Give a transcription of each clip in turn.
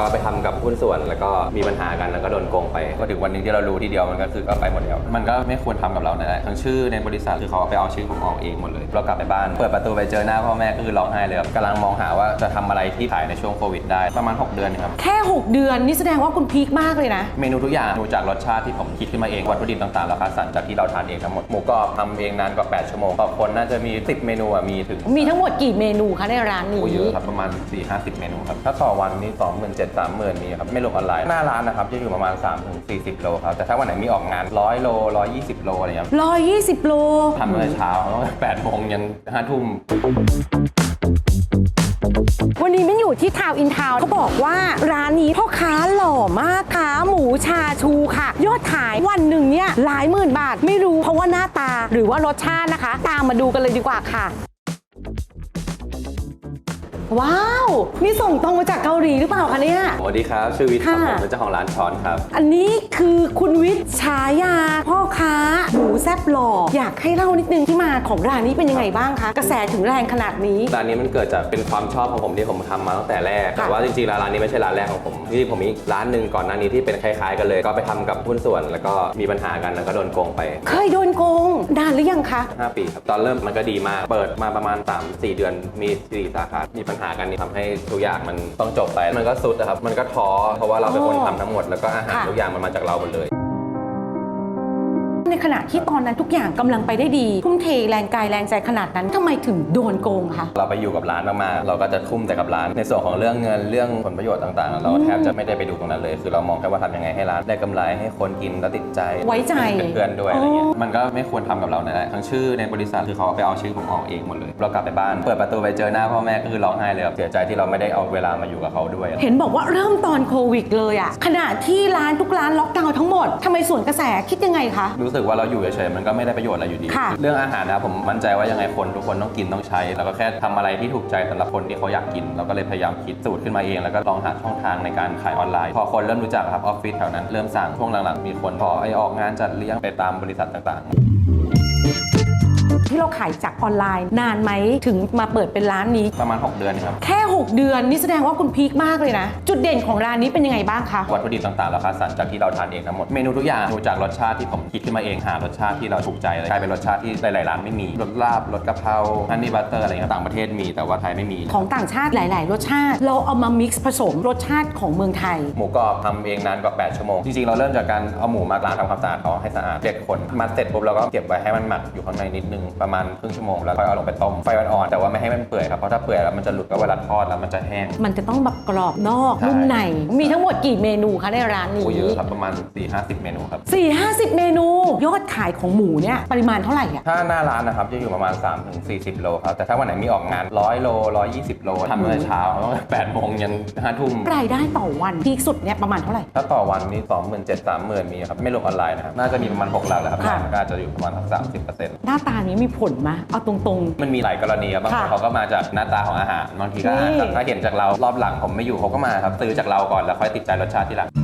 ก็ไปทำกับหุ้นส่วนแล้วก็มีปัญหากันแล้วก็โดนโกงไปก็ถึงวันหนึงที่เรารู้ทีเดียวมันก็คือก็ไปหมดแล้ว มันก็ไม่ควรทำกับเราแน่ๆทั้งชื่อในบริษัทคือเขาเอาไปเอาชื่อผมออกเองหมดเลยเรากลับไปบ้านเปิดประตูไปเจอหน้าพ่อแม่ก็คือร้องไห้เลยครับกำลังมองหาว่าจะทำอะไรที่ขายในช่วงโควิดได้ประมาณ 6 เดือนครับแค่ 6 เดือนนี่แสดงว่าคุณพีคมากเลยนะ เมนูทุกอย่างดูจากรสชาติที่ผมคิดขึ้นมาเองวัตถุดิบต่างๆเราคัดสรรจากที่เราทานเองทั้งหมดหมูกรอบทำเองนานกว่า 8 ชั่วโมงต่อคนน่าจะมี 10 เมนูอะมีถึงมีทั้งหมดกี่เมนูคะในร้านนี้โอ้เยอะครับประมาณ4 5 0 เมนูครับถ้าต่อวันนี้2 7 0 0 0 3 0,000มีครับไม่รวมออนไลน์หน้าร้านนะครับจะอยู่ประมาณ3ถึง40 โลครับแต่ถ้าวันไหนมีออกงาน100โล120โลอะไรเงี้ยร้อยยี่สิบโล ทำตั้งแต่เช้าตั้งแต่8โมงยัน5ทุ่ม วันนี้มันอยู่ที่ทาวอินทาวเขาบอกว่าร้านนี้พ่อค้าหล่อมากค่ะหมูชาชูค่ะ ยอดขายวันหนึ่งเนี่ยหลายหมื่นบาทไม่รู้เพราะว่าหน้าตาหรือว่ารสชาตินะคะ ตามมาดูกันเลยดีกว่าค่ะ ว้าว นี่ส่งตรงมาจากเกาหลีหรือเปล่าคะเนี่ย สวัสดีครับ ชื่อวิทย์ครับค่ะผมเป็นเจ้าของร้านช้อนครับ อันนี้คือคุณวิทย์ฉายา พ่อค้าหมูแซบหล่ออยากให้เล่านิดนึงที่มาของร้านนี้เป็นยังไงบ้างคะ กระแสถึงแรงขนาดนี้ ร้านนี้มันเกิดจากเป็นความชอบของผมที่ผมทำมาตั้งแต่แรก ค่ะ แต่ว่าจริงๆแล้วร้านนี้ไม่ใช่ร้านแรกของผมจริงๆผมมีร้านหนึ่งก่อนหน้านี้ที่เป็นคล้ายๆกันเลย ก็ไปทำกับหุ้นส่วน แล้วก็มีปัญหากันแล้วก็โดนโกงไป เคยโดนโกงนานหรือยังคะ 5 ปีครับ ตอนเริ่มมันก็ดีมาก เปิดมาประมาณ 3-4 เดือน มี 4 สาขา มีปัญหากันนี่ทำให้ทุกอย่างมันต้องจบไป มันก็สุดนะครับ มันก็ท้อเพราะว่าเราเป็นคนทำทั้งหมดแล้วก็อาหารค่ะทุกอย่างมันมาจากเราหมดเลยใน ขณะที่ตอนนั้นทุกอย่างกำลังไปได้ดี ทุ่มเทแรงกายแรงใจขนาดนั้นทำไมถึงโดนโกงคะเราไปอยู่กับร้านมากๆ เราก็จะทุ่มแต่กับร้าน ในส่วนของเรื่องเงินเรื่องผลประโยชน์ต่างๆ เราแทบจะไม่ได้ไปดูตรงนั้นเลย คือเรามองแค่ว่าทำยังไงให้ร้านได้กำไรให้คนกินแล้วติดใจ ไว้ใจเป็นเพื่อนด้วยอะไรเงี้ยอ๋อมันก็ไม่ควรทำกับเราแน่ๆทั้งชื่อในบริษัทคือเขาเอาไปเอาชื่อผมออกเองหมดเลย เรากลับไปบ้าน เปิดประตูไปเจอหน้าพ่อแม่ก็คือร้องไห้เลยครับเสียใจที่เราไม่ได้เอาเวลามาอยู่กับเขาด้วย เห็นบอกว่าเริ่มตอนโควิดเลยอะขณะที่ร้านทุกร้านล็อกดาวน์ทั้งหมดทำไมส่วนกระแสคิดยังไงคะรู้สึกว่าเราอยู่เฉยๆมันก็ไม่ได้ประโยชน์อะไรอยู่ดี ค่ะเรื่องอาหารนะครับผมมั่นใจว่ายังไงคนทุกคนต้องกินต้องใช้ แล้วก็แค่ทำอะไรที่ถูกใจสำหรับคนที่เขาอยากกิน เราก็เลยพยายามคิดสูตรขึ้นมาเอง แล้วก็ลองหาช่องทางในการขายออนไลน์ พอคนเริ่มรู้จักครับออฟฟิศแถวนั้นเริ่มสั่งช่วงหลังๆมีคนขอไอออกงานจัดเลี้ยงไปตามบริษัทต่างๆ ที่เราขายจากออนไลน์นานไหมถึงมาเปิดเป็นร้านนี้ ประมาณ 6 เดือนครับ แค่ 6 เดือนนี่แสดงว่าคุณพีคมากเลยนะ จุดเด่นของร้านนี้เป็นยังไงบ้างคะ วัตถุดิบต่างๆเราคัดสรรจากที่เราทานเองทั้งหมด เมนูทุกอย่างดูจากรสชาติที่ผมคิดขึ้นมาเองหารสชาติที่เราถูกใจเลยกลายเป็นรสชาติที่หลายๆร้านไม่มีรสลาบรสกะเพราฮันนี่บัตเตอร์อะไรเงี้ยต่างประเทศมีแต่ว่าไทยไม่มีของต่างชาติหลาย ๆ รสชาติ เราเอามามิกซ์ผสมรสชาติของเมืองไทย หมูกรอบทำเองนานกว่า 8 ชั่วโมง จริง ๆ เราเริ่มจากการเอาหมูมาล้างทำความสะอาดเขาให้สะอาดเจ็ดคนมาเสร็จปุ๊บเราก็เก็บไว้ให้มันหมักอยู่ข้างในนิดนึงประมาณครึ่งชั่วโมงแล้วค่อยเอาลงไปต้มไฟอ่อนๆแต่ว่าไม่ให้มันเปื่อยครับเพราะถ้าเปื่อยแล้วมันจะหลุดก็เวลาทอดแล้วมันจะแห้ง มันจะต้องแบบกรอบนอกใช่นุ่มใน มีทั้งหมดกี่เมนูคะในร้านนี้โอ้เยอะครับประมาณ 4-50 เมนูครับสี่ห้าสิบเมนูยอดขายของหมูเนี่ยปริมาณเท่าไหร่อะถ้าหน้าร้านนะครับจะอยู่ประมาณ 3-40 โลครับแต่ถ้าวันไหนมีออกงาน 100 โล 120 โลทำตั้งแต่เช้าตั้งแต่8โมงยัน5ทุ่มรายได้ต่อวันพีคสุดเนี่ยประมาณเท่าไหร่ถ้าต่อวันนี้27,000 30,000มีครับไม่รวมออนไลน์นะครับน่าจะมีประมาณ6หลักแหละครับค่ะร้านก็อาจจะอยู่ประมาณสัก30%หน้าตานี้มีผลไหมเอาตรง มันมีหลายกรณีครับบางคนค่ะเขาก็มาจากหน้าตาของอาหารบางทีก็นี่อะถ้าเห็นจากเรารอบหลังผมไม่อยู่เขาก็มาครับซื้อจากเราก่อนแล้วค่อยติดใจรสชาติที่หลังๆ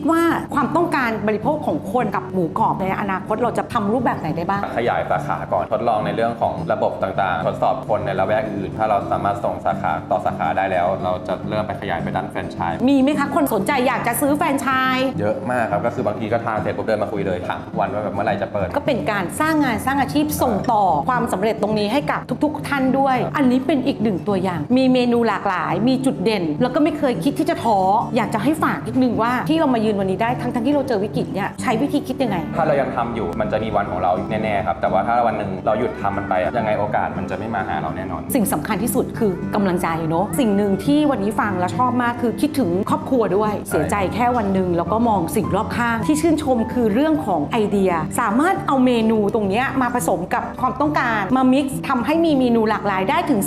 คิดว่าความต้องการบริโภคของคนกับหมูกรอบในอนาคตเราจะทำรูปแบบไหนได้บ้าง ขยายสาขาก่อนทดลองในเรื่องของระบบต่างๆ ทดสอบคนในละแวกอื่น ถ้าเราสามารถส่งสาขาต่อสาขาได้แล้ว เราจะเริ่มไปขยายไปด้านแฟรนไชส์มีไหมคะคนสนใจอยากจะซื้อแฟรนไชส์เยอะมากครับก็คือบางทีก็ทานเสร็จปุ๊บเดินมาคุยเลยถามทุกวันว่าแบบเมื่อไหร่จะเปิด ก็เป็นการสร้างงานสร้างอาชีพส่งต่อความสำเร็จตรงนี้ให้กับทุก ๆ ท่านด้วย อันนี้เป็นอีกหนึ่งตัวอย่าง มีเมนูหลากหลาย มีจุดเด่น แล้วก็ไม่เคยคิดที่จะท้ออยากจะให้ฝากนิดนึงว่าที่เรามายืนวันนี้ได้ทั้งทั้งๆที่เราเจอวิกฤตเนี่ยใช้วิธีคิดยังไง ถ้าเรายังทำอยู่มันจะมีวันของเราแน่ๆครับ แต่ว่าถ้าวันหนึ่งเราหยุดทำมันไปอะยังไงโอกาสมันจะไม่มาหาเราแน่นอน สิ่งสำคัญที่สุดคือกำลังใจเนาะสิ่งหนึ่งที่วันนี้ฟังแล้วชอบมากคือคิดถึงครอบครัวด้วย เสียใจแค่วันหนึ่งแล้วก็มองสิ่งรอบข้าง ที่ชื่นชมคือเรื่องของไอเดีย สามารถเอาเมนูตรงเนี้ยมาผสมกับความต้องการมามิกซ์ทำให้มีเมนูหลากหลายได้ถึง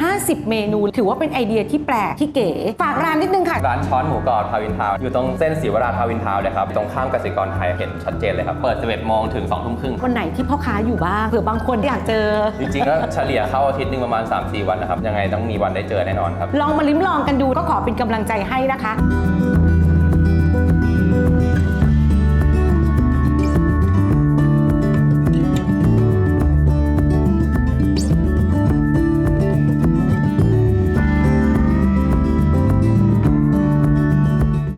40-50 เมนู ถือว่าเป็นไอเดียที่แปลกที่เก๋ฝากร้านนิดนึงค่ะ ร้านช้อนหมูกรอบทาวินทาวน์อยู่ตรงเส้นศรีวราทาวินทาวน์เลยครับ ตรงข้ามกสิกรไทยเห็นชัดเจนเลยครับ เปิด 11โมงถึง2ทุ่มครึ่ง วันไหนที่พ่อค้าอยู่บ้างเผื่อบางคนอยากเจอ จริงๆก็เฉลี่ยเข้าอาทิตย์หนึ่งประมาณ 3-4 วันนะครับ ยังไงต้องมีวันได้เจอแน่นอนครับ ลองมาลิ้มลองกันดูก็ขอเป็นกำลังใจให้นะคะ